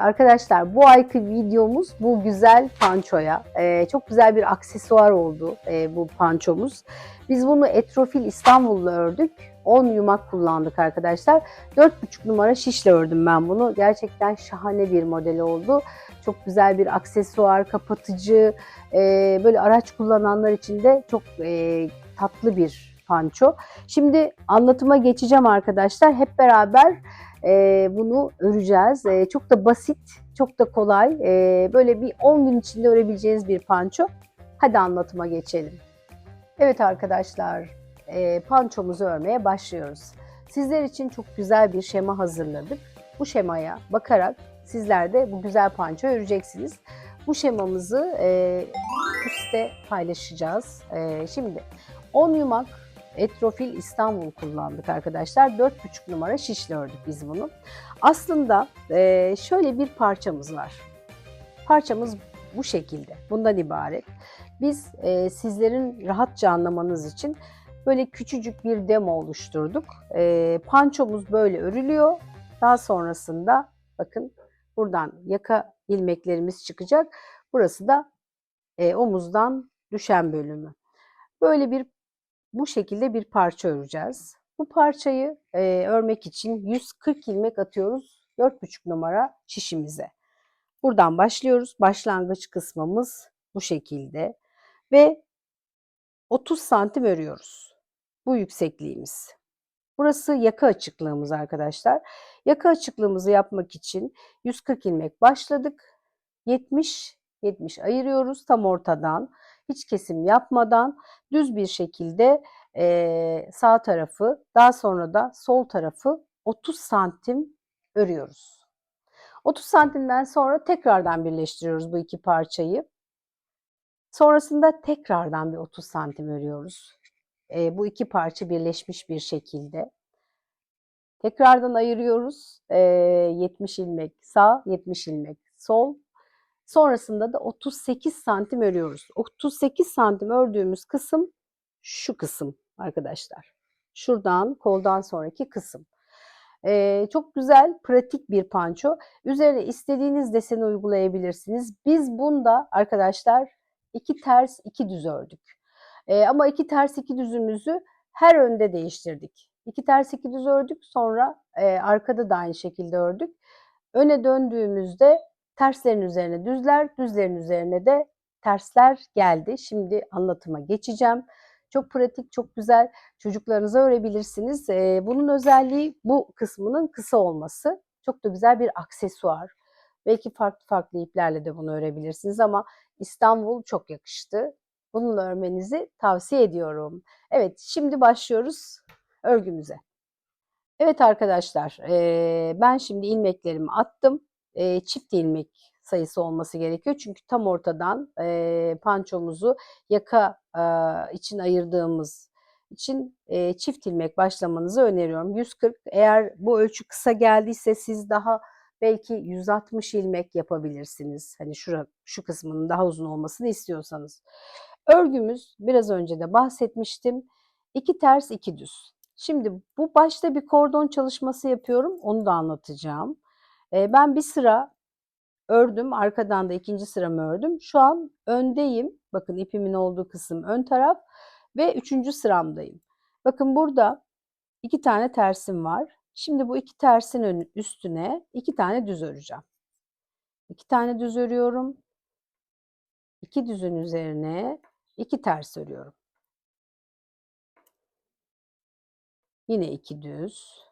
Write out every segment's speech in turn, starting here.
arkadaşlar bu ayki videomuz bu güzel pançoya. Ee, çok güzel bir aksesuar oldu e, bu pançomuz. Biz bunu Etrofil İstanbul'da ördük. 10 yumak kullandık arkadaşlar. 4,5 numara şişle ördüm ben bunu. Gerçekten şahane bir model oldu. Çok güzel bir aksesuar, kapatıcı, e, böyle araç kullananlar için de çok e, tatlı bir panço. Şimdi anlatıma geçeceğim arkadaşlar. Hep beraber e, bunu öreceğiz. E, çok da basit, çok da kolay. E, böyle bir 10 gün içinde örebileceğiniz bir panço. Hadi anlatıma geçelim. Evet arkadaşlar, e, pançomuzu örmeye başlıyoruz. Sizler için çok güzel bir şema hazırladık. Bu şemaya bakarak sizler de bu güzel panço öreceksiniz. Bu şemamızı e, üstte paylaşacağız. E, şimdi 10 yumak Etrofil İstanbul kullandık arkadaşlar. 4,5 numara şişle ördük biz bunu. Aslında e, şöyle bir parçamız var. Parçamız bu şekilde. Bundan ibaret. Biz e, sizlerin rahatça anlamanız için böyle küçücük bir demo oluşturduk. E, pançomuz böyle örülüyor. Daha sonrasında bakın buradan yaka ilmeklerimiz çıkacak. Burası da omuzdan düşen bölümü. Böyle bir bu şekilde bir parça öreceğiz. Bu parçayı e, örmek için 140 ilmek atıyoruz 4,5 numara şişimize. Buradan başlıyoruz. Başlangıç kısmımız bu şekilde ve 30 santim örüyoruz. Bu yüksekliğimiz. Burası yaka açıklığımız arkadaşlar. Yaka açıklığımızı yapmak için 140 ilmek başladık. 70 70 ayırıyoruz tam ortadan. Hiç kesim yapmadan düz bir şekilde e, sağ tarafı daha sonra da sol tarafı 30 santim örüyoruz. 30 santimden sonra tekrardan birleştiriyoruz bu iki parçayı. Sonrasında tekrardan bir 30 santim örüyoruz. E, bu iki parça birleşmiş bir şekilde. Tekrardan ayırıyoruz. E, 70 ilmek sağ, 70 ilmek sol. Sonrasında da 38 santim örüyoruz. 38 santim ördüğümüz kısım şu kısım arkadaşlar. Şuradan koldan sonraki kısım. Ee, çok güzel, pratik bir panço. Üzerine istediğiniz deseni uygulayabilirsiniz. Biz bunda arkadaşlar iki ters iki düz ördük. Ee, ama iki ters iki düzümüzü her önde değiştirdik. İki ters iki düz ördük sonra e, arkada da aynı şekilde ördük. Öne döndüğümüzde terslerin üzerine düzler, düzlerin üzerine de tersler geldi. Şimdi anlatıma geçeceğim. Çok pratik, çok güzel. Çocuklarınıza örebilirsiniz. Ee, bunun özelliği bu kısmının kısa olması. Çok da güzel bir aksesuar. Belki farklı farklı iplerle de bunu örebilirsiniz ama İstanbul çok yakıştı. Bununla örmenizi tavsiye ediyorum. Evet, şimdi başlıyoruz örgümüze. Evet arkadaşlar, ben şimdi ilmeklerimi attım. Çift ilmek sayısı olması gerekiyor. Çünkü tam ortadan e, pançomuzu yaka e, için ayırdığımız için e, çift ilmek başlamanızı öneriyorum. 140 eğer bu ölçü kısa geldiyse siz daha belki 160 ilmek yapabilirsiniz. Hani şura, şu kısmının daha uzun olmasını istiyorsanız. Örgümüz biraz önce de bahsetmiştim. İki ters iki düz. Şimdi bu başta bir kordon çalışması yapıyorum. Onu da anlatacağım. Ben bir sıra ördüm. Arkadan da ikinci sıramı ördüm. Şu an öndeyim. Bakın ipimin olduğu kısım ön taraf ve üçüncü sıramdayım. Bakın burada iki tane tersim var. Şimdi bu iki tersin üstüne iki tane düz öreceğim. İki tane düz örüyorum. İki düzün üzerine iki ters örüyorum. Yine iki düz.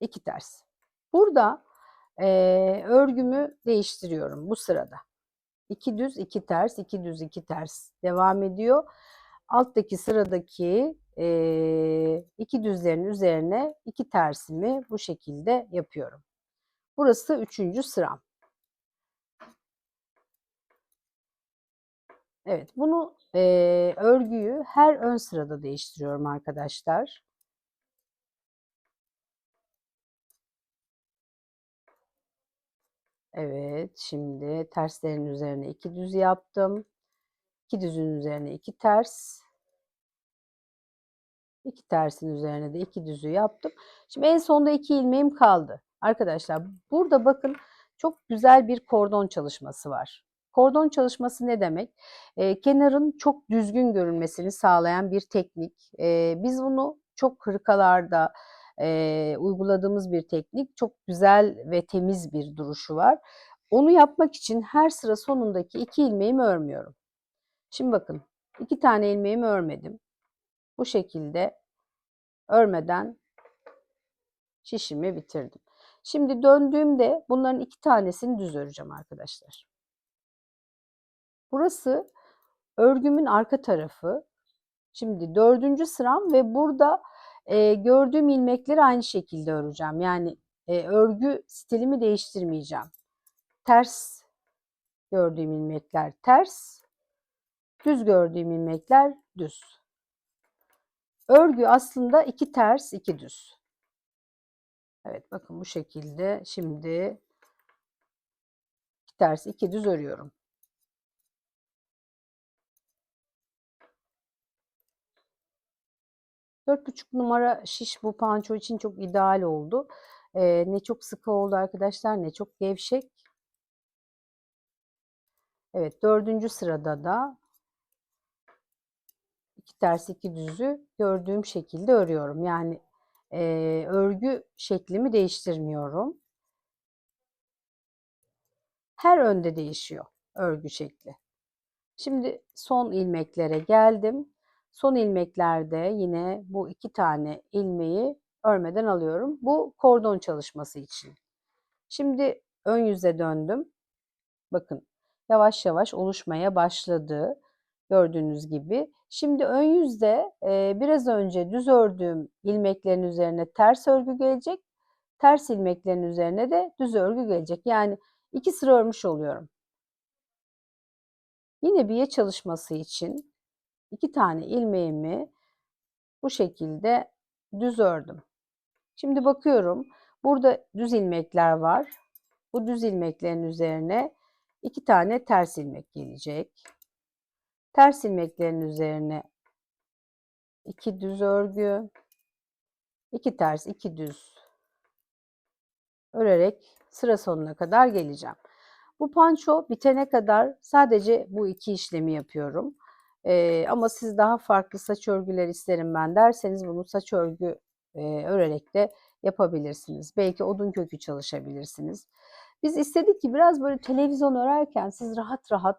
iki ters. Burada e, örgümü değiştiriyorum bu sırada. İki düz, iki ters, iki düz, iki ters devam ediyor. Alttaki sıradaki e, iki düzlerin üzerine iki tersimi bu şekilde yapıyorum. Burası üçüncü sıram. Evet, bunu e, örgüyü her ön sırada değiştiriyorum arkadaşlar. Evet, şimdi terslerin üzerine iki düz yaptım. İki düzün üzerine iki ters. İki tersin üzerine de iki düzü yaptım. Şimdi en sonda iki ilmeğim kaldı. Arkadaşlar burada bakın çok güzel bir kordon çalışması var. Kordon çalışması ne demek? E, kenarın çok düzgün görünmesini sağlayan bir teknik. E, biz bunu çok hırkalarda e, uyguladığımız bir teknik. Çok güzel ve temiz bir duruşu var. Onu yapmak için her sıra sonundaki iki ilmeğimi örmüyorum. Şimdi bakın iki tane ilmeğimi örmedim. Bu şekilde örmeden şişimi bitirdim. Şimdi döndüğümde bunların iki tanesini düz öreceğim arkadaşlar. Burası örgümün arka tarafı. Şimdi dördüncü sıram ve burada e, gördüğüm ilmekleri aynı şekilde öreceğim. Yani e, örgü stilimi değiştirmeyeceğim. Ters gördüğüm ilmekler ters, düz gördüğüm ilmekler düz. Örgü aslında iki ters, iki düz. Evet bakın bu şekilde şimdi iki ters, iki düz örüyorum. Dört buçuk numara şiş bu panço için çok ideal oldu. Ee, ne çok sıkı oldu arkadaşlar ne çok gevşek. Evet dördüncü sırada da iki ters iki düzü gördüğüm şekilde örüyorum. Yani e, örgü şeklimi değiştirmiyorum. Her önde değişiyor örgü şekli. Şimdi son ilmeklere geldim. Son ilmeklerde yine bu iki tane ilmeği örmeden alıyorum. Bu kordon çalışması için. Şimdi ön yüze döndüm. Bakın yavaş yavaş oluşmaya başladı. Gördüğünüz gibi. Şimdi ön yüzde e, biraz önce düz ördüğüm ilmeklerin üzerine ters örgü gelecek. Ters ilmeklerin üzerine de düz örgü gelecek. Yani iki sıra örmüş oluyorum. Yine biye çalışması için iki tane ilmeğimi bu şekilde düz ördüm. Şimdi bakıyorum. Burada düz ilmekler var. Bu düz ilmeklerin üzerine iki tane ters ilmek gelecek. Ters ilmeklerin üzerine iki düz örgü, iki ters, iki düz örerek sıra sonuna kadar geleceğim. Bu panço bitene kadar sadece bu iki işlemi yapıyorum. Ee, ama siz daha farklı saç örgüler isterim ben derseniz bunu saç örgü e, örerek de yapabilirsiniz. Belki odun kökü çalışabilirsiniz. Biz istedik ki biraz böyle televizyon örerken siz rahat rahat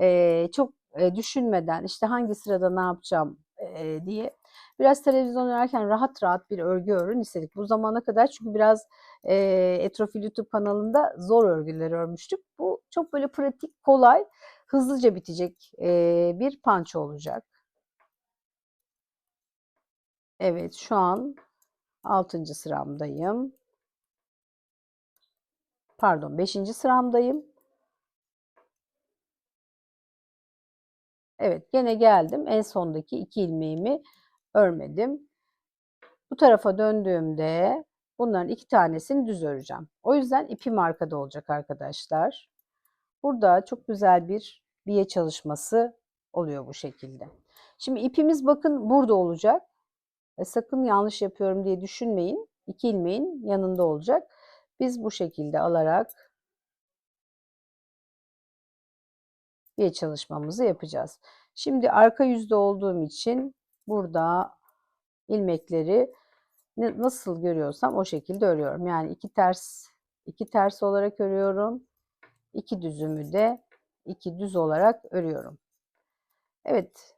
e, çok e, düşünmeden işte hangi sırada ne yapacağım e, diye biraz televizyon örerken rahat rahat bir örgü örün istedik. Bu zamana kadar çünkü biraz e, Etrofil YouTube kanalında zor örgüler örmüştük. Bu çok böyle pratik, kolay, hızlıca bitecek e, bir panço olacak. Evet şu an 6. sıramdayım. Pardon 5. sıramdayım. Evet gene geldim. En sondaki iki ilmeğimi örmedim. Bu tarafa döndüğümde bunların iki tanesini düz öreceğim. O yüzden ipim arkada olacak arkadaşlar. Burada çok güzel bir biye çalışması oluyor bu şekilde. Şimdi ipimiz bakın burada olacak. E, sakın yanlış yapıyorum diye düşünmeyin. İki ilmeğin yanında olacak. Biz bu şekilde alarak bir çalışmamızı yapacağız. Şimdi arka yüzde olduğum için burada ilmekleri nasıl görüyorsam o şekilde örüyorum. Yani iki ters iki ters olarak örüyorum. İki düzümü de iki düz olarak örüyorum. Evet.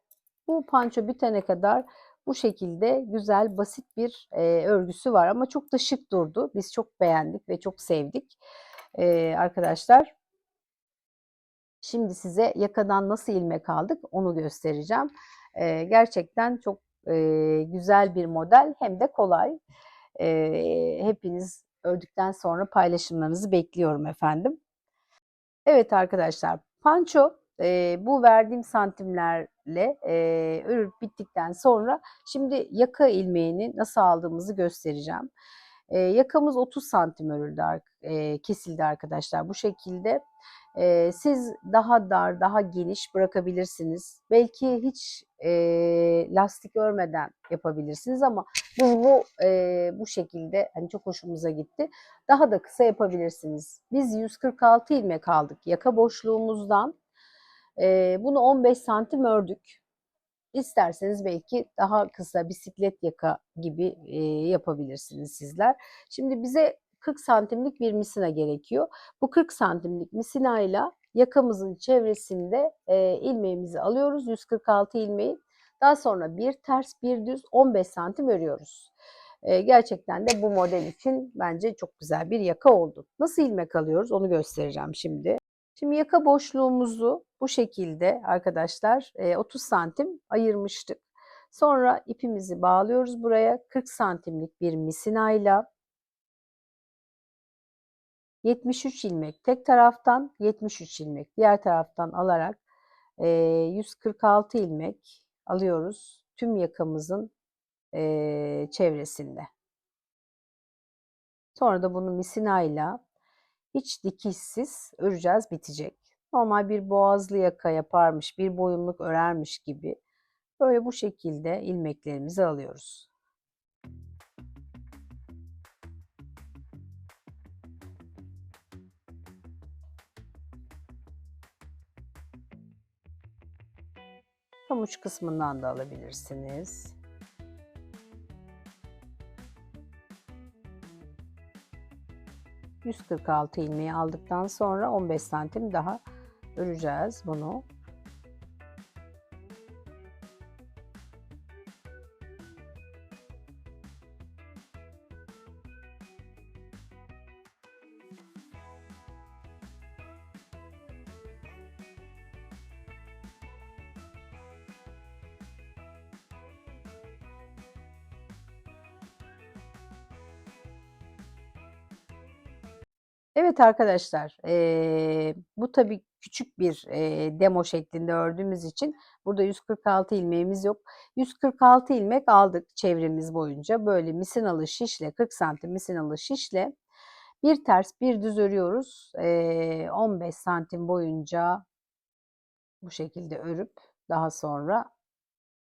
Bu panço bitene kadar bu şekilde güzel basit bir e, örgüsü var ama çok da şık durdu. Biz çok beğendik ve çok sevdik. E, arkadaşlar Şimdi size yakadan nasıl ilmek aldık onu göstereceğim. Ee, gerçekten çok e, güzel bir model hem de kolay. Ee, hepiniz ördükten sonra paylaşımlarınızı bekliyorum efendim. Evet arkadaşlar panço e, bu verdiğim santimlerle e, örüp bittikten sonra şimdi yaka ilmeğini nasıl aldığımızı göstereceğim. E, yakamız 30 santim örüldü, e, kesildi arkadaşlar bu şekilde. E, siz daha dar, daha geniş bırakabilirsiniz. Belki hiç e, lastik örmeden yapabilirsiniz ama biz bu e, bu şekilde hani çok hoşumuza gitti. Daha da kısa yapabilirsiniz. Biz 146 ilmek aldık yaka boşluğumuzdan. E, bunu 15 santim ördük. İsterseniz belki daha kısa bisiklet yaka gibi e, yapabilirsiniz sizler. Şimdi bize 40 santimlik bir misina gerekiyor. Bu 40 santimlik misinayla yakamızın çevresinde e, ilmeğimizi alıyoruz. 146 ilmeği. Daha sonra bir ters bir düz 15 santim örüyoruz. E, gerçekten de bu model için bence çok güzel bir yaka oldu. Nasıl ilmek alıyoruz onu göstereceğim şimdi. Şimdi yaka boşluğumuzu bu şekilde arkadaşlar e, 30 santim ayırmıştık. Sonra ipimizi bağlıyoruz buraya 40 santimlik bir misinayla 73 ilmek tek taraftan 73 ilmek diğer taraftan alarak e, 146 ilmek alıyoruz tüm yakamızın çevresinde. Sonra da bunu misinayla hiç dikişsiz öreceğiz bitecek. Normal bir boğazlı yaka yaparmış, bir boyunluk örermiş gibi böyle bu şekilde ilmeklerimizi alıyoruz. Pamuç kısmından da alabilirsiniz. ...146 ilmeği aldıktan sonra 15 santim daha öreceğiz bunu. Evet arkadaşlar, eee, bu tabii küçük bir eee, demo şeklinde ördüğümüz için burada 146 ilmeğimiz yok. 146 ilmek aldık çevremiz boyunca. Böyle misinalı şişle 40 santim misinalı şişle bir ters bir düz örüyoruz. Eee, 15 santim boyunca bu şekilde örüp daha sonra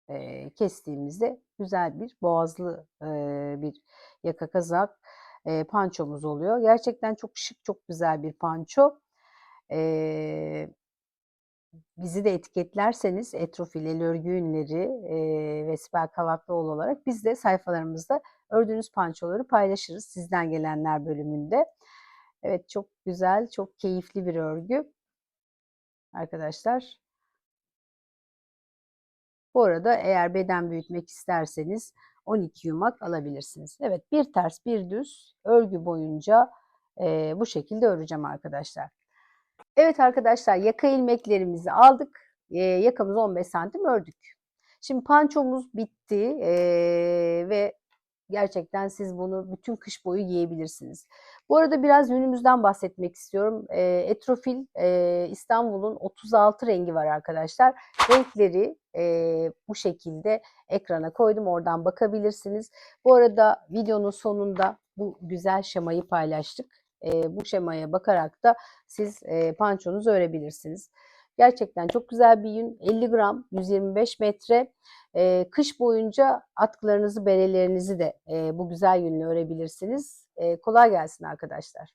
eee, kestiğimizde güzel bir boğazlı eee, bir yaka kazak e, pançomuz oluyor. Gerçekten çok şık, çok güzel bir panço. E, bizi de etiketlerseniz Etrofil El Örgü Ünleri e, ve Sibel Kavaklıoğlu olarak biz de sayfalarımızda ördüğünüz pançoları paylaşırız sizden gelenler bölümünde. Evet çok güzel, çok keyifli bir örgü. Arkadaşlar bu arada eğer beden büyütmek isterseniz 12 yumak alabilirsiniz. Evet bir ters bir düz örgü boyunca e, bu şekilde öreceğim arkadaşlar. Evet arkadaşlar yaka ilmeklerimizi aldık. E, yakamızı 15 santim ördük. Şimdi pançomuz bitti e, ve gerçekten siz bunu bütün kış boyu giyebilirsiniz. Bu arada biraz yünümüzden bahsetmek istiyorum. E, Etrofil e, İstanbul'un 36 rengi var arkadaşlar. Renkleri e, bu şekilde ekrana koydum. Oradan bakabilirsiniz. Bu arada videonun sonunda bu güzel şemayı paylaştık. E, bu şemaya bakarak da siz e, pançonuzu örebilirsiniz. Gerçekten çok güzel bir yün. 50 gram, 125 metre. E, kış boyunca atkılarınızı, berelerinizi de e, bu güzel yünle örebilirsiniz. E, kolay gelsin arkadaşlar.